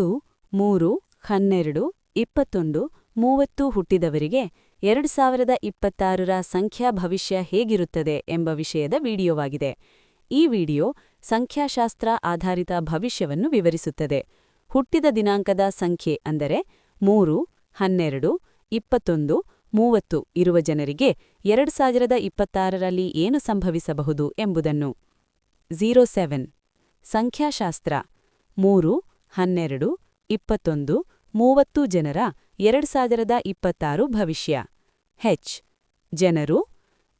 ಇದು ಮೂರು, ಹನ್ನೆರಡು, ಇಪ್ಪತ್ತೊಂದು, ಮೂವತ್ತು ಹುಟ್ಟಿದವರಿಗೆ ಎರಡು ಸಾವಿರದ ಇಪ್ಪತ್ತಾರರ ಸಂಖ್ಯಾ ಭವಿಷ್ಯ ಹೇಗಿರುತ್ತದೆ ಎಂಬ ವಿಷಯದ ವಿಡಿಯೋವಾಗಿದೆ. ಈ ವಿಡಿಯೋ ಸಂಖ್ಯಾಶಾಸ್ತ್ರ ಆಧಾರಿತ ಭವಿಷ್ಯವನ್ನು ವಿವರಿಸುತ್ತದೆ. ಹುಟ್ಟಿದ ದಿನಾಂಕದ ಸಂಖ್ಯೆ ಅಂದರೆ ಮೂರು, ಹನ್ನೆರಡು, ಇಪ್ಪತ್ತೊಂದು, ಮೂವತ್ತು ಇರುವ ಜನರಿಗೆ ಎರಡು ಸಾವಿರದ ಇಪ್ಪತ್ತಾರರಲ್ಲಿ ಏನು ಸಂಭವಿಸಬಹುದು ಎಂಬುದನ್ನು. Zero seven. ಸಂಖ್ಯಾಶಾಸ್ತ್ರ. ಮೂರು ಹನ್ನೆರಡು, ಇಪ್ಪತ್ತೊಂದು, ಮೂವತ್ತು ಜನರ ಎರಡು ಸಾವಿರದ ಇಪ್ಪತ್ತಾರು ಭವಿಷ್ಯ. ಹೆಚ್. ಜನರು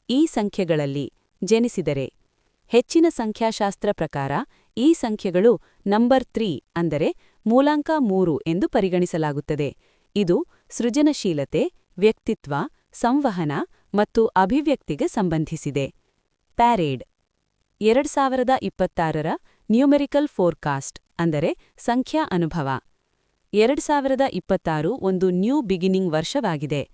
ಈ ಸಂಖ್ಯೆಗಳಲ್ಲಿ ಜನಿಸಿದರೆ ಹೆಚ್ಚಿನ ಸಂಖ್ಯಾಶಾಸ್ತ್ರ ಪ್ರಕಾರ ಈ ಸಂಖ್ಯೆಗಳು ನಂಬರ್ ತ್ರೀ ಅಂದರೆ ಮೂಲಾಂಕ ಮೂರು ಎಂದು ಪರಿಗಣಿಸಲಾಗುತ್ತದೆ. ಇದು ಸೃಜನಶೀಲತೆ, ವ್ಯಕ್ತಿತ್ವ, ಸಂವಹನ ಮತ್ತು ಅಭಿವ್ಯಕ್ತಿಗೆ ಸಂಬಂಧಿಸಿದೆ. ಪ್ಯಾರೇಡ್. ಎರಡು ಸಾವಿರದ ಇಪ್ಪತ್ತಾರರ ನ್ಯೂಮೆರಿಕಲ್ ಫೋರ್ಕಾಸ್ಟ್. ಅಂದರೆ ಸಂಖ್ಯಾ ಅನುಭವ. ಎರಡು ಸಾವಿರದ ಇಪ್ಪತ್ತಾರು ಒಂದು ನ್ಯೂ ಬಿಗಿನಿಂಗ್ ವರ್ಷವಾಗಿದೆ.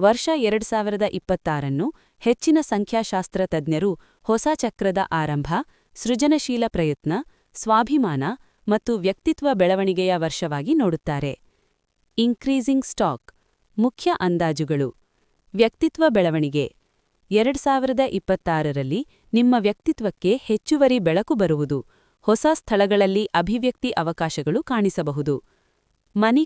ವರ್ಷ ಎರಡು ಸಾವಿರದ ಇಪ್ಪತ್ತಾರನ್ನು ಹೆಚ್ಚಿನ ಸಂಖ್ಯಾಶಾಸ್ತ್ರ ತಜ್ಞರು ಹೊಸ ಚಕ್ರದ ಆರಂಭ, ಸೃಜನಶೀಲ ಪ್ರಯತ್ನ, ಸ್ವಾಭಿಮಾನ ಮತ್ತು ವ್ಯಕ್ತಿತ್ವ ಬೆಳವಣಿಗೆಯ ವರ್ಷವಾಗಿ ನೋಡುತ್ತಾರೆ. ಇನ್ಕ್ರೀಸಿಂಗ್ ಸ್ಟಾಕ್ ಮುಖ್ಯ ಅಂದಾಜುಗಳು. ವ್ಯಕ್ತಿತ್ವ ಬೆಳವಣಿಗೆ. ಎರಡು ಸಾವಿರದ ಇಪ್ಪತ್ತಾರರಲ್ಲಿ ನಿಮ್ಮ ವ್ಯಕ್ತಿತ್ವಕ್ಕೆ ಹೆಚ್ಚುವರಿ ಬೆಳಕು ಬರುವುದು. ಹೊಸ ಸ್ಥಳಗಳಲ್ಲಿ ಅಭಿವ್ಯಕ್ತಿ ಅವಕಾಶಗಳು ಕಾಣಿಸಬಹುದು. ಮನಿ